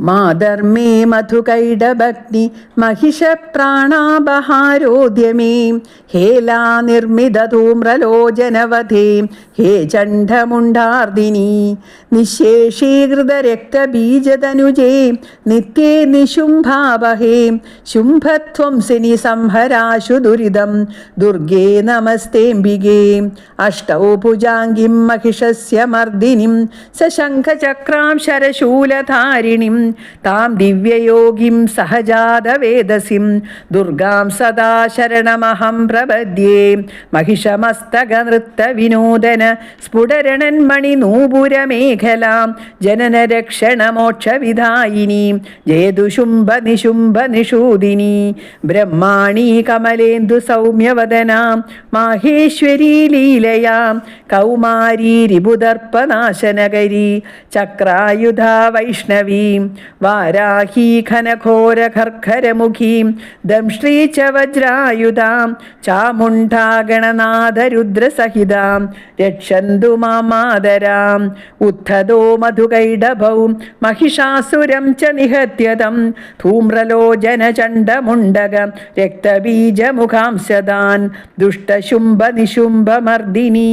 മാധർമ്മേ മധുകൈഡഭഗ്നി മഹിഷപ്രാണാപഹാരോദ്യമേ. ഹേലാ നിർമ്മിതധൂമ്രലോചനവധേ ഹേ ചണ്ഡമുണ്ടാർദിനി നിശേഷീകൃതരക്തബീജതനുജേ നിത്യേ നിശുംഭാവഹേ. ശുംഭത്വം സിനി സംഹരാശു ദുരിതം ദുർഗേ നമസ്തേംബികേ. അഷ്ടൌ ഭുജാംഗിം മഹിഷസ്യ മർദിനിം സശംഖചക്രാം ശരശൂലധാരിണിം താം ദിവ്യയോഗിം സഹജാതവേദസിം. ദുർഗാം സദാ ശരണമഹം പ്രപദ്യേ. മഹിഷമസ്തകനൃത്തവിനോദന സ്ഫുടരണന്മണി നൂപുരമേഖലാം. ജനനരക്ഷണമോക്ഷവിധായിനി. ജയദുശുംഭ നിശുംഭ നിഷൂദിനി ബ്രഹ്മാണി കമലേന്ദു സൗമ്യവദനാം മാഹേശ്വരി ലീലയാ. കൗമാരി രിപുദർപ്പനാശനകരി ചക്രായുധ വൈഷ്ണവീം. വാരാഹീ ഖനഘോര വാരാഹീഘനഘോരഖർഖരമുഖീം ദംശ്രീ ച വജ്രായുധാം ചാമുണ്ഠാഗണനാഥരുദ്രസഹിതാം രക്ഷന്തു മാമാതരാം ഉദ്ധതോ മധുകൈഡഭൗ മഹിഷാസുരം ച നിഹത്യതം ധൂമ്രലോചനചണ്ഡമുണ്ടക രക്തബീജമുഖാംശദാൻ ദുഷ്ടശുംഭനിശുംഭമർദിനി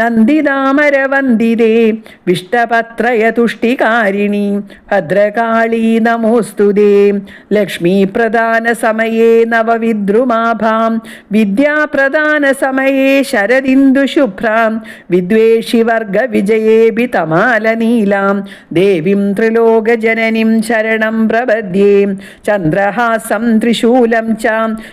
നന്ദിതാമരവന്ദിതേ വിഷ്ടപത്രയതുഷ്ടികാരിണി ഭദ്രകാ കാളീ നമോസ്തുതേ ലക്ഷ്മീ പ്രധാന സമയേ നവവിദ്രുമാഭാം. വിദ്യാപ്രധാന സമയേ ശരദിന്ദുശുഭ്രാം വിദ്വേഷി വർഗ വിജയേപി തമാലനീലാം ദേവിം ത്രിലോകജനനിം ശരണം പ്രപദ്യേ. ചന്ദ്രഹാസം ത്രിശൂലം ച.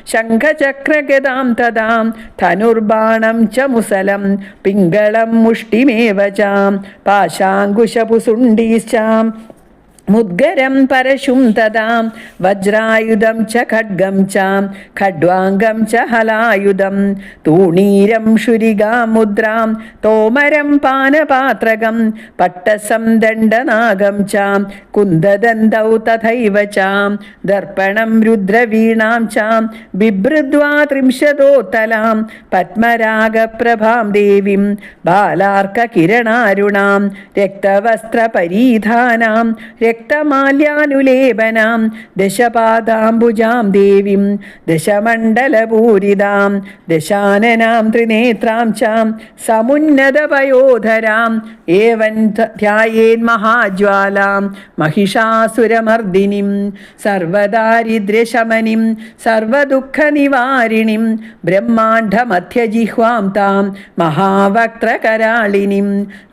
ശംഖചക്രഗതാം തഥാം ധനുർബാണം ച മുസലം. പിങ്കളും മുഷ്ടിമേവ ചാം. പാശാങ്കുശപുസുണ്ടീശ്ചാം मुद्गरं परशुं तदां वज्रायुधं च खड्गं च खड्वाङ्गं च हलायुधं तूणीरं शुरिगां मुद्रां तोमरं पानपात्रकं पट्टसं दण्डनागं च कुन्ददन्तौ तथैव च दर्पणं रुद्रवीणां च बिभृद्वा त्रिंशदोत्तलां पद्मरागप्रभां देवीं बालार्ककिरणारुणां रक्तवस्त्रपरीधानां രക്തമാല്യാനുലേപനാം ദശപാദാംബുജാം ദേവീം ദശമണ്ഡലപൂരിതാം ദശാനനാം ത്രിനേത്രാം ചാം സമുന്നതപയോധരാം ഏവൻ ധ്യായേൻ മഹാജ്വാലാം മഹിഷാസുരമർദിനിം സർവദാരിദ്ര്യശമനിം സർവദുഃഖനിവാരിണിം ബ്രഹ്മാണ്ഡമധ്യജിഹ്വാം താം മഹാവക്രകരാളിനിം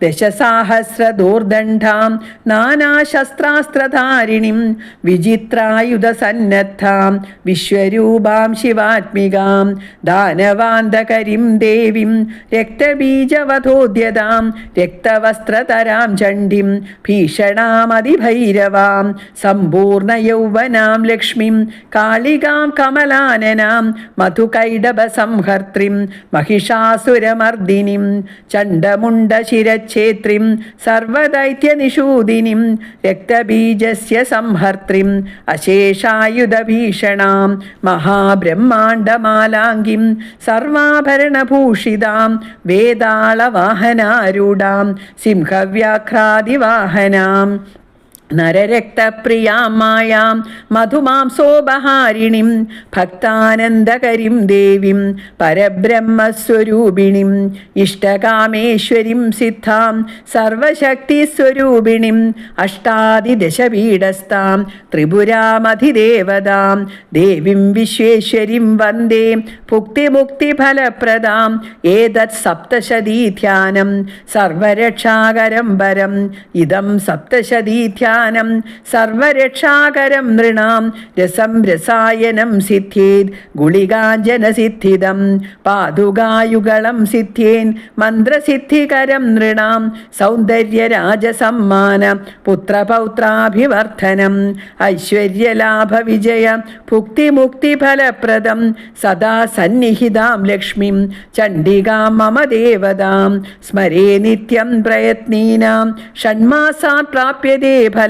ദശസാഹസ്രദൂർദണ്ഡാം നാനാശസ്ത്ര ശാസ്ത്രധാരിണിം വിചിത്രായുധസന്നദ്ധാം വിശ്വരൂപാം ശിവാത്മികാം ദാനവാന്തകരിം ദേവിം രക്തബീജവധോദ്യതാം രക്തവസ്ത്രതരാം ചണ്ഡിം ഭീഷണാമതിഭൈരവാം സമ്പൂർണ യൗവനാം ലക്ഷ്മിം കാളികാം കമലാനനാം മധുകൈടഭ സംഹർത്രിം മഹിഷാസുരമർദിനിം ചണ്ഡമുണ്ട ശിരഛേത്രിം സർവദൈത്യനിഷൂദിനിം രക്ത ബീജസ്യ സംഹർത്തിം അശേഷായുധഭീഷണാം മഹാബ്രഹ്മാണ്ഡമാലാംഗിം സർവാഭരണഭൂഷിതാം വേദാളവാഹനാരൂഢാം സിംഹവ്യാഘ്രാദിവാഹനാം നരരക്തപ്രിയാം മായാം മധുമാംസോപഹാരിണിം ഭക്താനന്ദകരിം ദേവീം പരബ്രഹ്മസ്വരൂപിണിം ഇഷ്ടകാമേശ്വരിം സിദ്ധാം സർവശക്തിസ്വരൂപിണിം അഷ്ടാദിദശപീഠസ്ഥാം ത്രിപുരാമധിദേവതാം ദേവീം വിശ്വേശ്വരിം വന്ദേ ഭുക്തിമുക്തിഫലപ്രദാം ഏതത് സപ്തശതീധ്യാനം സർവരക്ഷാകരം വരം ഇതം സപ്തശതീധ്യാനം ധ്യാനം സർവരക്ഷാകരം നൃണാം. രസം രസായനം സിദ്ധ്യേത് ഗുളികാഞ്ജനസിദ്ധിതം പാതുകായുഗളം സിദ്ധ്യേൻ മന്ത്രസിദ്ധികരം നൃണാം. സൗന്ദര്യരാജസമ്മാന പുത്രപൗത്രാഭിവർദ്ധനം. ഐശ്വര്യലാഭവിജയ ഭുക്തിമുക്തിഫലപ്രദം. സദാ സന്നിഹിതാം ലക്ഷ്മിം ചണ്ഡികാം മമ ദേവതാം. സ്മരേ നിത്യം പ്രയത്നീനാം. ഷൺമാസാ പ്രാപ്യതേ ഫലം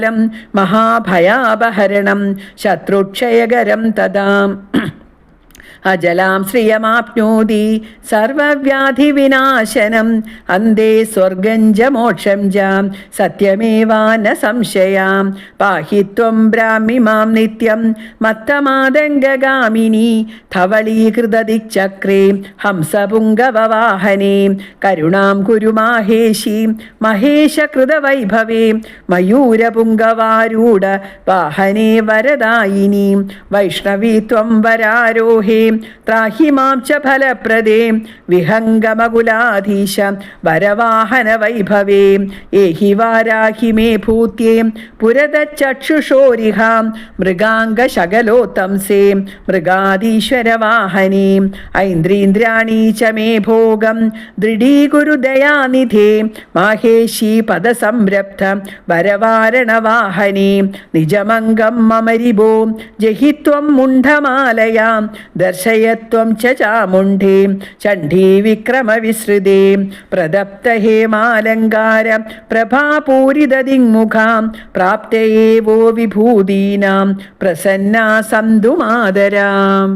മഹാഭയാപഹരണം ശത്രുക്ഷയകരം തദാം അജലാം ശ്രിയമാപ്നോതി സർവവ്യാധിവിനാശനം. അന്തേ സ്വർഗം ച മോക്ഷം ച സത്യമേവാന സംശയാം. പാഹിത്വം ബ്രാഹ്മിമാം നിത്യം. മത്തമാതംഗഗാമിനി. ധവളീകൃതദിക്ചക്രേ. ഹംസപുങ്കവവാഹനേ. കരുണാം കുരു മാഹേശി മഹേശകൃതവൈഭവേ. മയൂരപുങ്കവാരൂഢ. വാഹനേ വരദായിനി. വൈഷ്ണവീത്വം വരാരോഹേ. ത്രാഹി മാം ച ഫലപ്രദേ. വിഹംഗമകുലാധീശ വരവാഹന വൈഭവേ. ഏഹി വാരാഹി മേ ഭൂത്യേ. പുരതചക്ഷുഷോരിഹ മൃഗാംഗശകലോത്തംസേ. മൃഗാദീശ്വരവാഹനേ. ഐന്ദ്രീന്ദ്രാണി ച മേ ഭോഗം. ദൃഢീകുരുദയാനിധേ മാഹേശി പദസംരബ്ധ. വരവാരണവാഹനേ. നിജമംഗം മമരിഭോ. ജഹിത്വം മുണ്ഡമാലയാം. ദർശയത്വം ച ചാമുണ്ഠി ചണ്ഡീ വിക്രമവിസൃതേ പ്രദപ്ത ഹേമാലങ്കാര പ്രഭാപൂരിതദിങ്മുഖാം പ്രാപ്തയേവോ വിഭൂതീനാം പ്രസന്നാ സന്തു മാതരാം